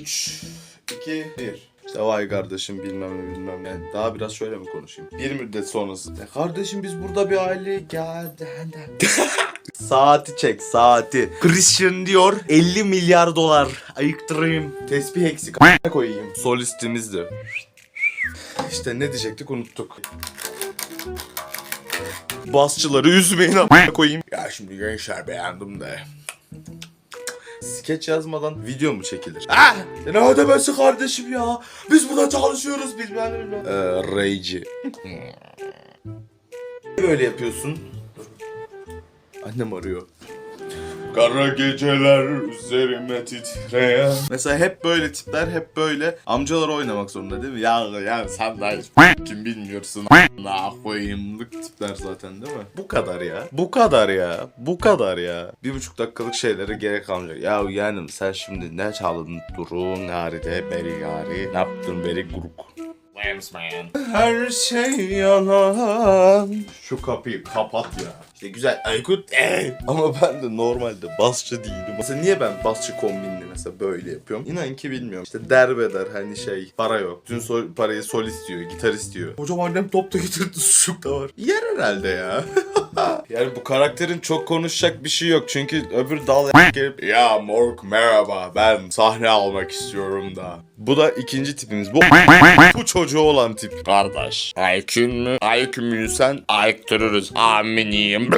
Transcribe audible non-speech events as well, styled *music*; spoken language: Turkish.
3, 2, 1. İşte vay kardeşim bilmem ne bilmem ne. Daha biraz şöyle mi konuşayım? Bir müddet sonrası. Ya kardeşim biz burada bir aile geldi. *laughs* saati çek saati. Christian diyor 50 milyar dolar. Ayıktırayım. Tesbih eksik koyayım. Solistimizdi. İşte ne diyecektik unuttuk. Basçıları üzmeyin a**a koyayım. Ya şimdi gençler beğendim de. Skeç yazmadan video mu çekilir? Ah! Ne ödemesi kardeşim ya? Biz burada çalışıyoruz bilmem ne. Ee, Rayci. Böyle yapıyorsun. Annem arıyor. Kara geceler üzerime titreyen. Mesela hep böyle tipler hep böyle amcalar oynamak zorunda değil mi? Ya ya sen daha hiç *laughs* kim bilmiyorsun. *laughs* Ne koyayımlık tipler zaten değil mi? Bu kadar ya. Bu kadar ya. Bu kadar ya. Bir buçuk dakikalık şeylere gerek kalmayacak. Ya yeğenim sen şimdi ne çaldın durun haride beri yari. Ne yaptın beri guruk. Her şey yalan. Şu kapıyı kapat ya. İşte güzel Aykut. eh. Ama ben de normalde basçı değilim. Mesela niye ben basçı kombinli mesela böyle yapıyorum? İnan ki bilmiyorum. İşte derbeder hani şey para yok. Bütün sol, parayı sol istiyor, gitar istiyor. Hocam annem topta getirdi *laughs* sucuk da var. Yer herhalde ya. *laughs* yani bu karakterin çok konuşacak bir şey yok. Çünkü öbür dal gelip ya morg merhaba ben sahne almak istiyorum da. Bu da ikinci tipimiz. Bu bu çocuğu olan tip. Kardeş. Aykün mü? Aykün mü sen? Ayıktırırız. Aminiyim.